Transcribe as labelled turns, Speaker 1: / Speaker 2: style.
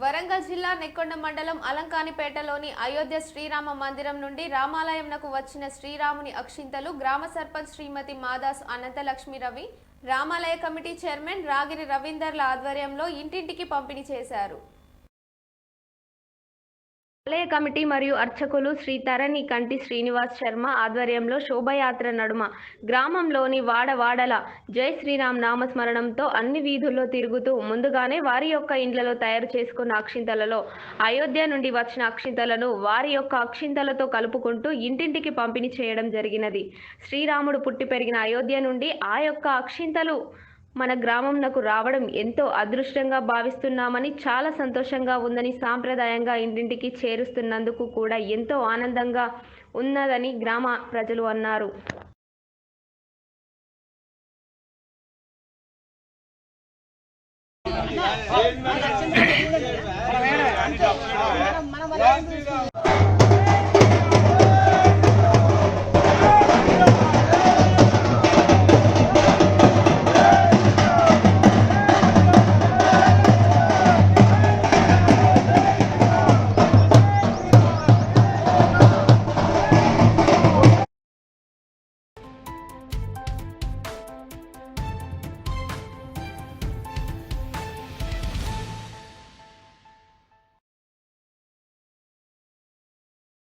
Speaker 1: వరంగల్ జిల్లా నెక్కొండ మండలం అలంకానిపేటలోని అయోధ్య శ్రీరామ మందిరం నుండి రామాలయంనకు వచ్చిన శ్రీరాముని అక్షింతలు గ్రామ సర్పంచ్ శ్రీమతి మాదాస్ అనంతలక్ష్మి రవి రామాలయ కమిటీ చైర్మన్ రాగిరి రవీందర్ల ఆధ్వర్యంలో ఇంటింటికి పంపిణీ చేశారు. ఆలయ కమిటీ మరియు అర్చకులు శ్రీ తరణి కంటి శ్రీనివాస్ శర్మ ఆధ్వర్యంలో శోభయాత్ర నడుమ గ్రామంలోని వాడవాడల జై శ్రీరామ్ నామస్మరణంతో అన్ని వీధుల్లో తిరుగుతూ ముందుగానే వారి యొక్క ఇండ్లలో తయారు చేసుకున్న అక్షింతలలో అయోధ్య నుండి వచ్చిన అక్షింతలను వారి యొక్క అక్షింతలతో కలుపుకుంటూ ఇంటింటికి పంపిణీ చేయడం జరిగినది. శ్రీరాముడు పుట్టి పెరిగిన అయోధ్య నుండి ఆ యొక్క అక్షింతలు మన గ్రామంనకు రావడం ఎంతో అదృష్టంగా భావిస్తున్నామని చాలా సంతోషంగా ఉందని సాంప్రదాయంగా ఇంటింటికి చేరుస్తున్నందుకు కూడా ఎంతో ఆనందంగా ఉన్నదని గ్రామ ప్రజలు అన్నారు